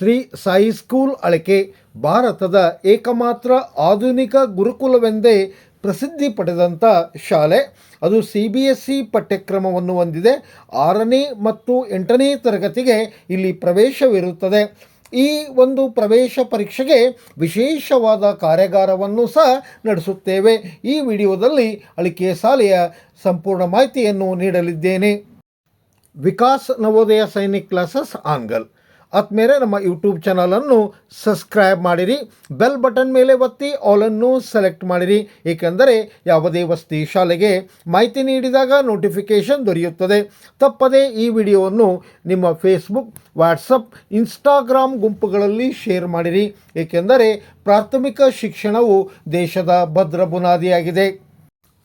Shri Sai school ಅಳಕೆ ಭಾರತದ ಏಕಮಾತ್ರ ಆಧುನಿಕ ಗುರುಕುಲವೆಂದೇ ಪ್ರಸಿದ್ಧಿ ಪಡೆದಂಥ ಶಾಲೆ. ಅದು ಸಿ ಬಿ ಎಸ್ ಸಿ ಪಠ್ಯಕ್ರಮವನ್ನು ಹೊಂದಿದೆ. ಆರನೇ ಮತ್ತು ಎಂಟನೇ ತರಗತಿಗೆ ಇಲ್ಲಿ ಪ್ರವೇಶವಿರುತ್ತದೆ. ಈ ಒಂದು ಪ್ರವೇಶ ಪರೀಕ್ಷೆಗೆ ವಿಶೇಷವಾದ ಕಾರ್ಯಾಗಾರವನ್ನು ಸಹ ನಡೆಸುತ್ತೇವೆ. ಈ ವಿಡಿಯೋದಲ್ಲಿ ಅಳಿಕೆ ಶಾಲೆಯ ಸಂಪೂರ್ಣ ಮಾಹಿತಿಯನ್ನು ನೀಡಲಿದ್ದೇನೆ. ವಿಕಾಸ್ ನವೋದಯ ಸೈನಿಕ್ ಕ್ಲಾಸಸ್ ಆನ್ಗಲ್ ಆದ್ಮೇಲೆ ನಮ್ಮ ಯೂಟ್ಯೂಬ್ ಚಾನಲನ್ನು ಸಬ್ಸ್ಕ್ರೈಬ್ ಮಾಡಿರಿ. ಬೆಲ್ ಬಟನ್ ಮೇಲೆ ಒತ್ತಿ ಆಲನ್ನು ಸೆಲೆಕ್ಟ್ ಮಾಡಿರಿ. ಏಕೆಂದರೆ ಯಾವುದೇ ವಸ್ತಿ ಶಾಲೆಗೆ ಮಾಹಿತಿ ನೀಡಿದಾಗ ನೋಟಿಫಿಕೇಷನ್ ದೊರೆಯುತ್ತದೆ. ತಪ್ಪದೇ ಈ ವಿಡಿಯೋವನ್ನು ನಿಮ್ಮ ಫೇಸ್ಬುಕ್ ವಾಟ್ಸಪ್ ಇನ್ಸ್ಟಾಗ್ರಾಮ್ ಗುಂಪುಗಳಲ್ಲಿ ಶೇರ್ ಮಾಡಿರಿ. ಏಕೆಂದರೆ ಪ್ರಾಥಮಿಕ ಶಿಕ್ಷಣವು ದೇಶದ ಭದ್ರ ಬುನಾದಿಯಾಗಿದೆ.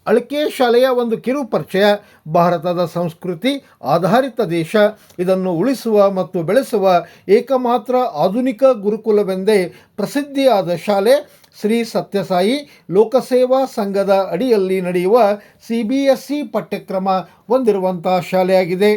ಅಳಿಕೆ ಶಾಲೆಯ ಒಂದು ಕಿರು ಪರಿಚಯ, ಭಾರತದ ಸಂಸ್ಕೃತಿ ಆಧಾರಿತ ದೇಶ, ಇದನ್ನು ಉಳಿಸುವ ಮತ್ತು ಬೆಳೆಸುವ ಏಕಮಾತ್ರ ಆಧುನಿಕ ಗುರುಕುಲವೆಂದೇ ಪ್ರಸಿದ್ಧಿಯಾದ ಶಾಲೆ ಶ್ರೀ ಸತ್ಯಸಾಯಿ ಲೋಕಸೇವಾ ಸಂಘದ ಅಡಿಯಲ್ಲಿ ನಡೆಯುವ ಸಿ ಬಿ ಎಸ್ ಸಿ ಪಠ್ಯಕ್ರಮ ಹೊಂದಿರುವಂಥ ಶಾಲೆಯಾಗಿದೆ.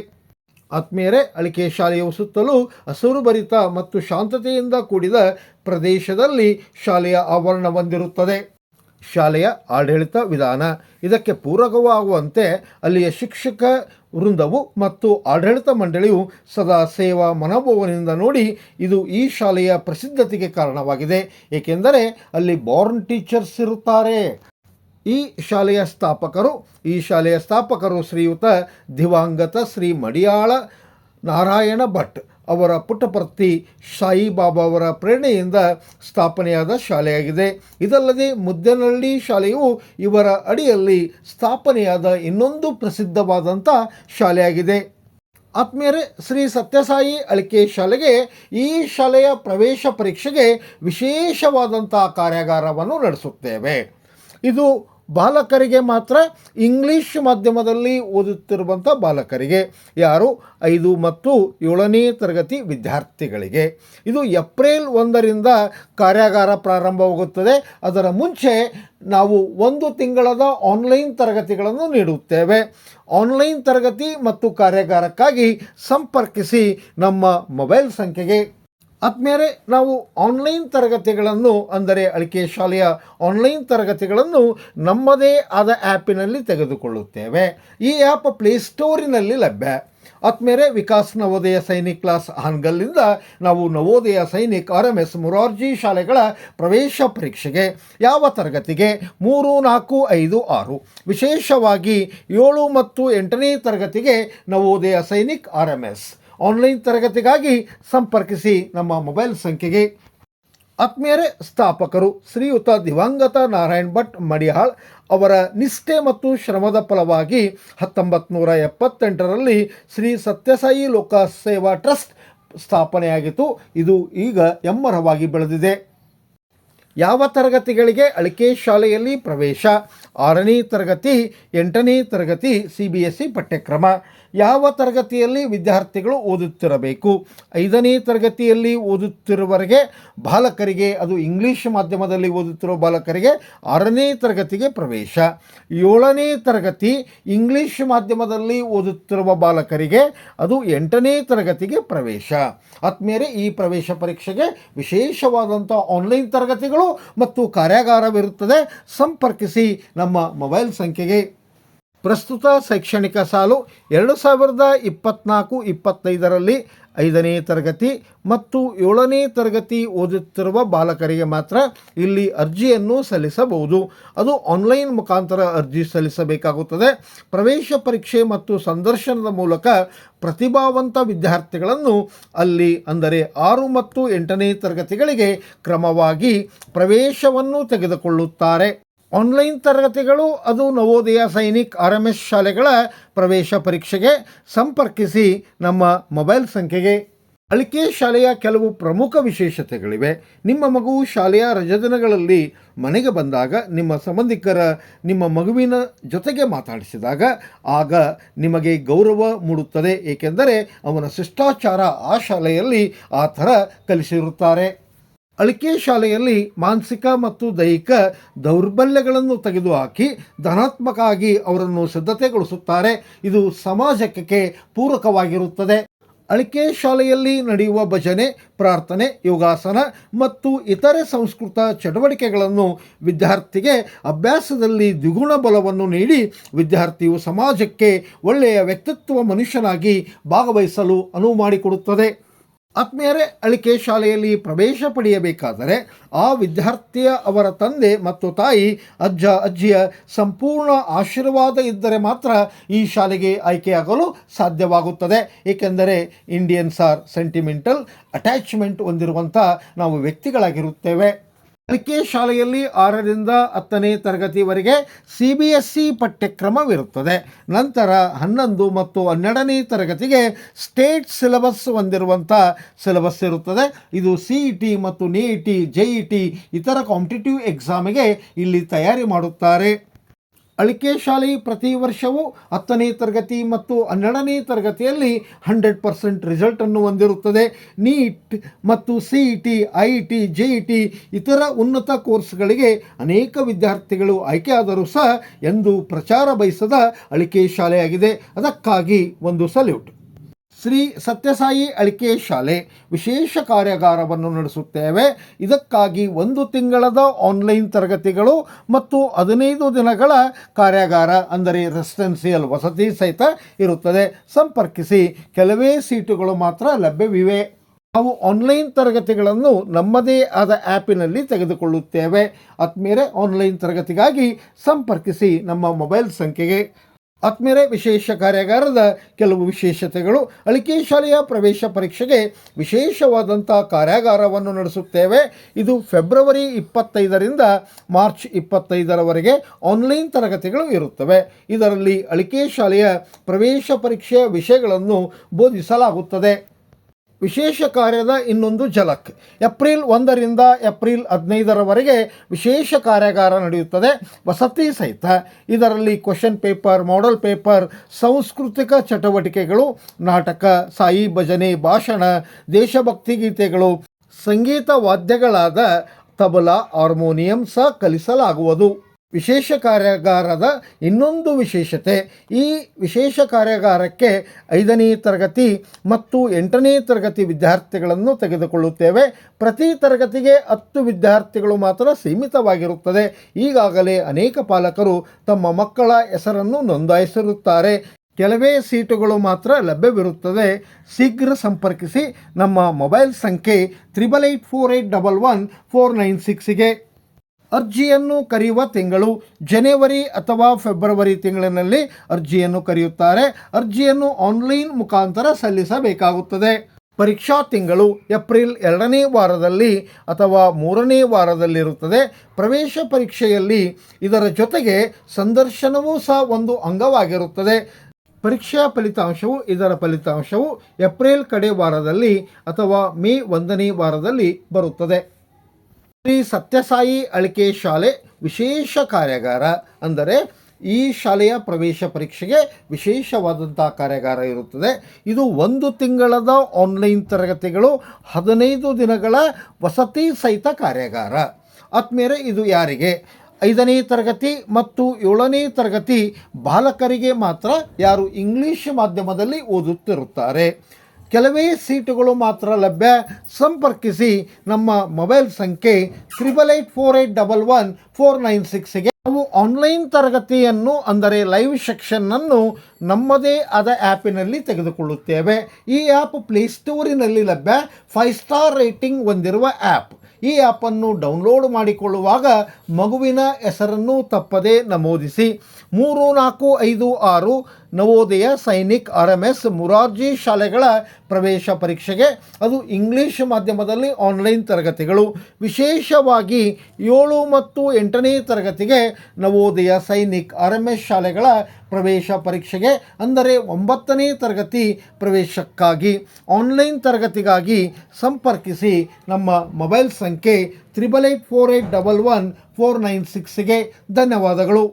ಆತ್ಮೀಯರೇ, ಅಳಿಕೆ ಶಾಲೆಯ ಸುತ್ತಲೂ ಹಸುರುಭರಿತ ಮತ್ತು ಶಾಂತತೆಯಿಂದ ಕೂಡಿದ ಪ್ರದೇಶದಲ್ಲಿ ಶಾಲೆಯ ಆವರಣ ಹೊಂದಿರುತ್ತದೆ. ಶಾಲೆಯ ಆಡಳಿತ ವಿಧಾನ. ಇದಕ್ಕೆ ಪೂರಕವಾಗುವಂತೆ ಅಲ್ಲಿಯ ಶಿಕ್ಷಕ ವೃಂದವು ಮತ್ತು ಆಡಳಿತ ಮಂಡಳಿಯು ಸದಾ ಸೇವಾ ಮನೋಭಾವನೆಯಿಂದ ನೋಡಿ ಇದು ಈ ಶಾಲೆಯ ಪ್ರಸಿದ್ಧತೆಗೆ ಕಾರಣವಾಗಿದೆ. ಏಕೆಂದರೆ ಅಲ್ಲಿ ಬಾರ್ನ್ ಟೀಚರ್ಸ್ ಇರುತ್ತಾರೆ. ಈ ಶಾಲೆಯ ಸ್ಥಾಪಕರು, ಈ ಶಾಲೆಯ ಸ್ಥಾಪಕರು ಶ್ರೀಯುತ ದಿವಂಗತ ಶ್ರೀ ಮಡಿಯಾಳ ನಾರಾಯಣ ಭಟ್. ಅವರ ಪುಟ್ಟಪರ್ತಿ ಸಾಯಿಬಾಬಾ ಅವರ ಪ್ರೇರಣೆಯಿಂದ ಸ್ಥಾಪನೆಯಾದ ಶಾಲೆಯಾಗಿದೆ. ಇದಲ್ಲದೆ ಮುದ್ದನಹಳ್ಳಿ ಶಾಲೆಯು ಇವರ ಅಡಿಯಲ್ಲಿ ಸ್ಥಾಪನೆಯಾದ ಇನ್ನೊಂದು ಪ್ರಸಿದ್ಧವಾದಂಥ ಶಾಲೆಯಾಗಿದೆ. ಆತ್ಮೀಯರೇ, ಶ್ರೀ ಸತ್ಯಸಾಯಿ ಅಳಿಕೆ ಶಾಲೆಗೆ ಈ ಶಾಲೆಯ ಪ್ರವೇಶ ಪರೀಕ್ಷೆಗೆ ವಿಶೇಷವಾದಂಥ ಕಾರ್ಯಾಗಾರವನ್ನು ನಡೆಸುತ್ತೇವೆ. ಇದು ಬಾಲಕರಿಗೆ ಮಾತ್ರ ಇಂಗ್ಲೀಷ್ ಮಾಧ್ಯಮದಲ್ಲಿ ಓದುತ್ತಿರುವಂಥ ಬಾಲಕರಿಗೆ, ಯಾರು? ಐದು ಮತ್ತು ಏಳನೇ ತರಗತಿ ವಿದ್ಯಾರ್ಥಿಗಳಿಗೆ. ಇದು ಏಪ್ರಿಲ್ ಒಂದರಿಂದ ಕಾರ್ಯಾಗಾರ ಪ್ರಾರಂಭವಾಗುತ್ತದೆ. ಅದರ ಮುಂಚೆ ನಾವು ಒಂದು ತಿಂಗಳದ ಆನ್ಲೈನ್ ತರಗತಿಗಳನ್ನು ನೀಡುತ್ತೇವೆ. ಆನ್ಲೈನ್ ತರಗತಿ ಮತ್ತು ಕಾರ್ಯಾಗಾರಕ್ಕಾಗಿ ಸಂಪರ್ಕಿಸಿ ನಮ್ಮ ಮೊಬೈಲ್ ಸಂಖ್ಯೆಗೆ ಆದ್ಮೇಲೆ ನಾವು ಆನ್ಲೈನ್ ತರಗತಿಗಳನ್ನು ಅಂದರೆ ಅಳಿಕೆ ಶಾಲೆಯ ಆನ್ಲೈನ್ ತರಗತಿಗಳನ್ನು ನಮ್ಮದೇ ಆದ ಆ್ಯಪಿನಲ್ಲಿ ತೆಗೆದುಕೊಳ್ಳುತ್ತೇವೆ. ಈ ಆ್ಯಪ್ ಪ್ಲೇಸ್ಟೋರಿನಲ್ಲಿ ಲಭ್ಯ. ಆದ್ಮೇಲೆ ವಿಕಾಸ್ ನವೋದಯ ಸೈನಿಕ್ ಕ್ಲಾಸ್ ಹಾನ್ಗಲ್ನಿಂದ ನಾವು Navodaya Sainik R M S Murarji ಶಾಲೆಗಳ ಪ್ರವೇಶ ಪರೀಕ್ಷೆಗೆ ಯಾವ ತರಗತಿಗೆ ಮೂರು, ನಾಲ್ಕು, ಐದು, ಆರು. ವಿಶೇಷವಾಗಿ ಏಳು ಮತ್ತು ಎಂಟನೇ ತರಗತಿಗೆ Navodaya Sainik R M S. Online ತರಗತಿಗಾಗಿ ಸಂಪರ್ಕಿಸಿ ನಮ್ಮ ಮೊಬೈಲ್ ಸಂಖ್ಯೆಗೆ. ಆತ್ಮೀಯರೇ, ಸ್ಥಾಪಕರು ಶ್ರೀಯುತ ದಿವಂಗತ ನಾರಾಯಣ್ ಭಟ್ ಮಡಿಯಾಳ್ ಅವರ ನಿಷ್ಠೆ ಮತ್ತು ಶ್ರಮದ ಫಲವಾಗಿ ಹತ್ತೊಂಬತ್ತು ನೂರ ಎಪ್ಪತ್ತೆಂಟರಲ್ಲಿ ಶ್ರೀ ಸತ್ಯಸಾಯಿ ಲೋಕ ಸೇವಾ ಟ್ರಸ್ಟ್ ಸ್ಥಾಪನೆಯಾಗಿತ್ತು. ಇದು ಈಗ ಎಮ್ಮರವಾಗಿ ಬೆಳೆದಿದೆ. ಯಾವ ತರಗತಿಗಳಿಗೆ ಅಳಿಕೆ ಶಾಲೆಯಲ್ಲಿ ಪ್ರವೇಶ? ಆರನೇ ತರಗತಿ, ಎಂಟನೇ ತರಗತಿ, ಸಿ ಬಿ ಎಸ್ ಸಿ ಪಠ್ಯಕ್ರಮ. ಯಾವ ತರಗತಿಯಲ್ಲಿ ವಿದ್ಯಾರ್ಥಿಗಳು ಓದುತ್ತಿರಬೇಕು? ಐದನೇ ತರಗತಿಯಲ್ಲಿ ಓದುತ್ತಿರುವವರೆಗೆ ಬಾಲಕರಿಗೆ, ಅದು ಇಂಗ್ಲೀಷ್ ಮಾಧ್ಯಮದಲ್ಲಿ ಓದುತ್ತಿರುವ ಬಾಲಕರಿಗೆ ಆರನೇ ತರಗತಿಗೆ ಪ್ರವೇಶ. ಏಳನೇ ತರಗತಿ ಇಂಗ್ಲೀಷ್ ಮಾಧ್ಯಮದಲ್ಲಿ ಓದುತ್ತಿರುವ ಬಾಲಕರಿಗೆ, ಅದು ಎಂಟನೇ ತರಗತಿಗೆ ಪ್ರವೇಶ. ಆತ್ಮೀಯರೇ, ಈ ಪ್ರವೇಶ ಪರೀಕ್ಷೆಗೆ ವಿಶೇಷವಾದಂಥ ಆನ್ಲೈನ್ ತರಗತಿಗಳು ಮತ್ತು ಕಾರ್ಯಾಗಾರವಿರುತ್ತದೆ. ಸಂಪರ್ಕಿಸಿ ನಮ್ಮ ಮೊಬೈಲ್ ಸಂಖ್ಯೆಗೆ ಪ್ರಸ್ತುತ ಶೈಕ್ಷಣಿಕ ಸಾಲು ಎರಡು ಸಾವಿರದ ಇಪ್ಪತ್ನಾಲ್ಕು ಇಪ್ಪತ್ತೈದರಲ್ಲಿ ಐದನೇ ತರಗತಿ ಮತ್ತು ಏಳನೇ ತರಗತಿ ಓದುತ್ತಿರುವ ಬಾಲಕರಿಗೆ ಮಾತ್ರ ಇಲ್ಲಿ ಅರ್ಜಿಯನ್ನು ಸಲ್ಲಿಸಬಹುದು. ಅದು ಆನ್ಲೈನ್ ಮುಖಾಂತರ ಅರ್ಜಿ ಸಲ್ಲಿಸಬೇಕಾಗುತ್ತದೆ. ಪ್ರವೇಶ ಪರೀಕ್ಷೆ ಮತ್ತು ಸಂದರ್ಶನದ ಮೂಲಕ ಪ್ರತಿಭಾವಂತ ವಿದ್ಯಾರ್ಥಿಗಳನ್ನು ಅಲ್ಲಿ ಅಂದರೆ ಆರು ಮತ್ತು ಎಂಟನೇ ತರಗತಿಗಳಿಗೆ ಕ್ರಮವಾಗಿ ಪ್ರವೇಶವನ್ನು ತೆಗೆದುಕೊಳ್ಳುತ್ತಾರೆ. ಆನ್ಲೈನ್ ತರಗತಿಗಳು, ಅದು Navodaya Sainik R M S ಶಾಲೆಗಳ ಪ್ರವೇಶ ಪರೀಕ್ಷೆಗೆ ಸಂಪರ್ಕಿಸಿ ನಮ್ಮ ಮೊಬೈಲ್ ಸಂಖ್ಯೆಗೆ. ಅಳಿಕೆ ಶಾಲೆಯ ಕೆಲವು ಪ್ರಮುಖ ವಿಶೇಷತೆಗಳಿವೆ. ನಿಮ್ಮ ಮಗು ಶಾಲೆಯ ರಜದಿನಗಳಲ್ಲಿ ಮನೆಗೆ ಬಂದಾಗ ನಿಮ್ಮ ಸಂಬಂಧಿಕರ, ನಿಮ್ಮ ಮಗುವಿನ ಜೊತೆಗೆ ಮಾತಾಡಿಸಿದಾಗ ಆಗ ನಿಮಗೆ ಗೌರವ ಮೂಡುತ್ತದೆ, ಏಕೆಂದರೆ ಅವನ ಶಿಷ್ಟಾಚಾರ ಆ ಶಾಲೆಯಲ್ಲಿ ಆ ಥರ ಕಲಿಸಿರುತ್ತಾರೆ. ಅಳಿಕೆ ಶಾಲೆಯಲ್ಲಿ ಮಾನಸಿಕ ಮತ್ತು ದೈಹಿಕ ದೌರ್ಬಲ್ಯಗಳನ್ನು ತೆಗೆದುಹಾಕಿ ಧನಾತ್ಮಕ ಆಗಿ ಅವರನ್ನು ಸಿದ್ಧತೆಗೊಳಿಸುತ್ತಾರೆ. ಇದು ಸಮಾಜಕ್ಕೆ ಪೂರಕವಾಗಿರುತ್ತದೆ. ಅಳಿಕೆ ಶಾಲೆಯಲ್ಲಿ ನಡೆಯುವ ಭಜನೆ, ಪ್ರಾರ್ಥನೆ, ಯೋಗಾಸನ ಮತ್ತು ಇತರೆ ಸಂಸ್ಕೃತ ಚಟುವಟಿಕೆಗಳನ್ನು ವಿದ್ಯಾರ್ಥಿಗೆ ಅಭ್ಯಾಸದಲ್ಲಿ ದ್ವಿಗುಣ ಬಲವನ್ನು ನೀಡಿ ವಿದ್ಯಾರ್ಥಿಯು ಸಮಾಜಕ್ಕೆ ಒಳ್ಳೆಯ ವ್ಯಕ್ತಿತ್ವ ಮನುಷ್ಯನಾಗಿ ಭಾಗವಹಿಸಲು ಅನುವು ಮಾಡಿಕೊಡುತ್ತದೆ. ಆತ್ಮೀಯರೇ, ಅಳಿಕೆ ಶಾಲೆಯಲ್ಲಿ ಪ್ರವೇಶ ಪಡೆಯಬೇಕಾದರೆ ಆ ವಿದ್ಯಾರ್ಥಿಯ ಅವರ ತಂದೆ ಮತ್ತು ತಾಯಿ, ಅಜ್ಜ, ಅಜ್ಜಿಯ ಸಂಪೂರ್ಣ ಆಶೀರ್ವಾದ ಇದ್ದರೆ ಮಾತ್ರ ಈ ಶಾಲೆಗೆ ಆಯ್ಕೆಯಾಗಲು ಸಾಧ್ಯವಾಗುತ್ತದೆ. ಏಕೆಂದರೆ ಇಂಡಿಯನ್ಸ್ ಆರ್ ಸೆಂಟಿಮೆಂಟಲ್ ಅಟ್ಯಾಚ್ಮೆಂಟ್ ಹೊಂದಿರುವಂಥ ನಾವು ವ್ಯಕ್ತಿಗಳಾಗಿರುತ್ತೇವೆ. ಅಳಿಕೆ ಶಾಲೆಯಲ್ಲಿ ಆರರಿಂದ ಹತ್ತನೇ ತರಗತಿವರೆಗೆ ಸಿ ಬಿ ಎಸ್ ಸಿ ಪಠ್ಯಕ್ರಮವಿರುತ್ತದೆ. ನಂತರ ಹನ್ನೊಂದು ಮತ್ತು ಹನ್ನೆರಡನೇ ತರಗತಿಗೆ ಸ್ಟೇಟ್ ಸಿಲೆಬಸ್ ಹೊಂದಿರುವಂಥ ಸಿಲೆಬಸ್ ಇರುತ್ತದೆ. ಇದು ಸಿ ಇ ಟಿ ಮತ್ತು ನಿ E T, J E T ಇತರ ಕಾಂಪಿಟೇಟಿವ್ ಎಕ್ಸಾಮಿಗೆ ಇಲ್ಲಿ ತಯಾರಿ ಮಾಡುತ್ತಾರೆ. ಅಳಿಕೆ ಶಾಲೆ ಪ್ರತಿ ವರ್ಷವೂ ಹತ್ತನೇ ತರಗತಿ ಮತ್ತು ಹನ್ನೆರಡನೇ ತರಗತಿಯಲ್ಲಿ ಹಂಡ್ರೆಡ್ ಪರ್ಸೆಂಟ್ ರಿಸಲ್ಟನ್ನು ಹೊಂದಿರುತ್ತದೆ. ನೀಟ್ ಮತ್ತು C E T I T J E T ಇತರ ಉನ್ನತ ಕೋರ್ಸ್ಗಳಿಗೆ ಅನೇಕ ವಿದ್ಯಾರ್ಥಿಗಳು ಆಯ್ಕೆಯಾದರೂ ಸಹ ಎಂದು ಪ್ರಚಾರ ಬಯಸದ ಅಳಿಕೆ ಶಾಲೆಯಾಗಿದೆ. ಅದಕ್ಕಾಗಿ ಒಂದು ಸಲ್ಯೂಟ್. ಶ್ರೀ ಸತ್ಯಸಾಯಿ ಅಳಿಕೆ ಶಾಲೆ ವಿಶೇಷ ಕಾರ್ಯಾಗಾರವನ್ನು ನಡೆಸುತ್ತೇವೆ. ಇದಕ್ಕಾಗಿ ಒಂದು ತಿಂಗಳದ ಆನ್ಲೈನ್ ತರಗತಿಗಳು ಮತ್ತು ಹದಿನೈದು ದಿನಗಳ ಕಾರ್ಯಾಗಾರ, ಅಂದರೆ ರೆಸಿಡೆನ್ಸಿಯಲ್ ವಸತಿ ಸಹಿತ ಇರುತ್ತದೆ. ಸಂಪರ್ಕಿಸಿ, ಕೆಲವೇ ಸೀಟುಗಳು ಮಾತ್ರ ಲಭ್ಯವಿವೆ. ನಾವು ಆನ್ಲೈನ್ ತರಗತಿಗಳನ್ನು ನಮ್ಮದೇ ಆದ ಆ್ಯಪಿನಲ್ಲಿ ತೆಗೆದುಕೊಳ್ಳುತ್ತೇವೆ. ಆತ್ಮೀಯರೇ ಆನ್ಲೈನ್ ತರಗತಿಗಾಗಿ ಸಂಪರ್ಕಿಸಿ ನಮ್ಮ ಮೊಬೈಲ್ ಸಂಖ್ಯೆಗೆ ಆತ್ಮೀಯರೇ, ವಿಶೇಷ ಕಾರ್ಯಾಗಾರದ ಕೆಲವು ವಿಶೇಷತೆಗಳು. ಅಳಿಕೆ ಶಾಲೆಯ ಪ್ರವೇಶ ಪರೀಕ್ಷೆಗೆ ವಿಶೇಷವಾದಂಥ ಕಾರ್ಯಾಗಾರವನ್ನು ನಡೆಸುತ್ತೇವೆ. ಇದು ಫೆಬ್ರವರಿ ಇಪ್ಪತ್ತೈದರಿಂದ ಮಾರ್ಚ್ ಇಪ್ಪತ್ತೈದರವರೆಗೆ ಆನ್ಲೈನ್ ತರಗತಿಗಳು ಇರುತ್ತವೆ. ಇದರಲ್ಲಿ ಅಳಿಕೆ ಶಾಲೆಯ ಪ್ರವೇಶ ಪರೀಕ್ಷೆಯ ವಿಷಯಗಳನ್ನು ಬೋಧಿಸಲಾಗುತ್ತದೆ. ವಿಶೇಷ ಕಾರ್ಯದ ಇನ್ನೊಂದು ಝಲಕ್. ಏಪ್ರಿಲ್ ಒಂದರಿಂದ ಏಪ್ರಿಲ್ ಹದಿನೈದರವರೆಗೆ ವಿಶೇಷ ಕಾರ್ಯಾಗಾರ ನಡೆಯುತ್ತದೆ. ವಸತಿ ಸಹಿತ. ಇದರಲ್ಲಿ ಕ್ವಶನ್ ಪೇಪರ್ ಮಾಡೆಲ್ ಪೇಪರ್ ಸಾಂಸ್ಕೃತಿಕ ಚಟುವಟಿಕೆಗಳು, ನಾಟಕ, ಸಾಯಿ ಭಜನೆ, ಭಾಷಣ, ದೇಶಭಕ್ತಿ ಗೀತೆಗಳು, ಸಂಗೀತ ವಾದ್ಯಗಳಾದ ತಬಲಾ, ಹಾರ್ಮೋನಿಯಂ ಸಹ ಕಲಿಸಲಾಗುವುದು. ವಿಶೇಷ ಕಾರ್ಯಾಗಾರದ ಇನ್ನೊಂದು ವಿಶೇಷತೆ, ಈ ವಿಶೇಷ ಕಾರ್ಯಾಗಾರಕ್ಕೆ ಐದನೇ ತರಗತಿ ಮತ್ತು ಎಂಟನೇ ತರಗತಿ ವಿದ್ಯಾರ್ಥಿಗಳನ್ನು ತೆಗೆದುಕೊಳ್ಳುತ್ತೇವೆ. ಪ್ರತಿ ತರಗತಿಗೆ ಹತ್ತು ವಿದ್ಯಾರ್ಥಿಗಳು ಮಾತ್ರ ಸೀಮಿತವಾಗಿರುತ್ತದೆ. ಈಗಾಗಲೇ ಅನೇಕ ಪಾಲಕರು ತಮ್ಮ ಮಕ್ಕಳ ಹೆಸರನ್ನು ನೋಂದಾಯಿಸಿರುತ್ತಾರೆ. ಕೆಲವೇ ಸೀಟುಗಳು ಮಾತ್ರ ಲಭ್ಯವಿರುತ್ತದೆ. ಶೀಘ್ರ ಸಂಪರ್ಕಿಸಿ ನಮ್ಮ ಮೊಬೈಲ್ ಸಂಖ್ಯೆ triple eight four eight double one four nine ಸಿಕ್ಸಿಗೆ ಅರ್ಜಿಯನ್ನು ಕರೆಯುವ ತಿಂಗಳು ಜನವರಿ ಅಥವಾ ಫೆಬ್ರವರಿ ತಿಂಗಳಿನಲ್ಲಿ ಅರ್ಜಿಯನ್ನು ಕರೆಯುತ್ತಾರೆ. ಅರ್ಜಿಯನ್ನು ಆನ್ಲೈನ್ ಮುಖಾಂತರ ಸಲ್ಲಿಸಬೇಕಾಗುತ್ತದೆ. ಪರೀಕ್ಷಾ ತಿಂಗಳು ಏಪ್ರಿಲ್ ಎರಡನೇ ವಾರದಲ್ಲಿ ಅಥವಾ ಮೂರನೇ ವಾರದಲ್ಲಿರುತ್ತದೆ. ಪ್ರವೇಶ ಪರೀಕ್ಷೆಯಲ್ಲಿ ಇದರ ಜೊತೆಗೆ ಸಂದರ್ಶನವೂ ಸಹ ಒಂದು ಅಂಗವಾಗಿರುತ್ತದೆ. ಪರೀಕ್ಷಾ ಫಲಿತಾಂಶವು ಇದರ ಫಲಿತಾಂಶವು ಏಪ್ರಿಲ್ ಕಡೆ ವಾರದಲ್ಲಿ ಅಥವಾ ಮೇ ಒಂದನೇ ವಾರದಲ್ಲಿ ಬರುತ್ತದೆ. ಶ್ರೀ ಸತ್ಯಸಾಯಿ ಅಳಿಕೆ ಶಾಲೆ ವಿಶೇಷ ಕಾರ್ಯಾಗಾರ ಅಂದರೆ ಈ ಶಾಲೆಯ ಪ್ರವೇಶ ಪರೀಕ್ಷೆಗೆ ವಿಶೇಷವಾದಂಥ ಕಾರ್ಯಾಗಾರ ಇರುತ್ತದೆ. ಇದು ಒಂದು ತಿಂಗಳದ ಆನ್ಲೈನ್ ತರಗತಿಗಳು ಹದಿನೈದು ದಿನಗಳ ವಸತಿ ಸಹಿತ ಕಾರ್ಯಾಗಾರ. ಆತ್ಮೇರೆ ಇದು ಯಾರಿಗೆ? ಐದನೇ ತರಗತಿ ಮತ್ತು ಏಳನೇ ತರಗತಿ ಬಾಲಕರಿಗೆ ಮಾತ್ರ ಯಾರು ಇಂಗ್ಲೀಷ್ ಮಾಧ್ಯಮದಲ್ಲಿ ಓದುತ್ತಿರುತ್ತಾರೆ. ಕೆಲವೇ ಸೀಟುಗಳು ಮಾತ್ರ ಲಭ್ಯ. ಸಂಪರ್ಕಿಸಿ ನಮ್ಮ ಮೊಬೈಲ್ ಸಂಖ್ಯೆ triple eight four eight double one four nine ಸಿಕ್ಸ್ಗೆ ನಾವು ಆನ್ಲೈನ್ ತರಗತಿಯನ್ನು ಅಂದರೆ ಲೈವ್ ಸೆಕ್ಷನ್ನನ್ನು ನಮ್ಮದೇ ಆದ ಆ್ಯಪಿನಲ್ಲಿ ತೆಗೆದುಕೊಳ್ಳುತ್ತೇವೆ. ಈ ಆ್ಯಪ್ ಪ್ಲೇಸ್ಟೋರಿನಲ್ಲಿ ಲಭ್ಯ. ಫೈವ್ ಸ್ಟಾರ್ ರೇಟಿಂಗ್ ಹೊಂದಿರುವ ಆ್ಯಪ್. ಈ ಆ್ಯಪನ್ನು ಡೌನ್ಲೋಡ್ ಮಾಡಿಕೊಳ್ಳುವಾಗ ಮಗುವಿನ ಹೆಸರನ್ನು ತಪ್ಪದೇ ನಮೂದಿಸಿ. ಮೂರು ನಾಲ್ಕು ಐದು ಆರು Navodaya Sainik R M S Murarji ಶಾಲೆಗಳ ಪ್ರವೇಶ ಪರೀಕ್ಷೆಗೆ, ಅದು ಇಂಗ್ಲಿಷ್ ಮಾಧ್ಯಮದಲ್ಲಿ ಆನ್ಲೈನ್ ತರಗತಿಗಳು. ವಿಶೇಷವಾಗಿ ಏಳು ಮತ್ತು ಎಂಟನೇ ತರಗತಿಗೆ Navodaya Sainik R M S ಶಾಲೆಗಳ ಪ್ರವೇಶ ಪರೀಕ್ಷೆಗೆ, ಅಂದರೆ ಒಂಬತ್ತನೇ ತರಗತಿ ಪ್ರವೇಶಕ್ಕಾಗಿ. ಆನ್ಲೈನ್ ತರಗತಿಗಾಗಿ ಸಂಪರ್ಕಿಸಿ ನಮ್ಮ ಮೊಬೈಲ್ ಸಂಖ್ಯೆ triple eight four eight double one four nine ಸಿಕ್ಸ್ಗೆ ಧನ್ಯವಾದಗಳು.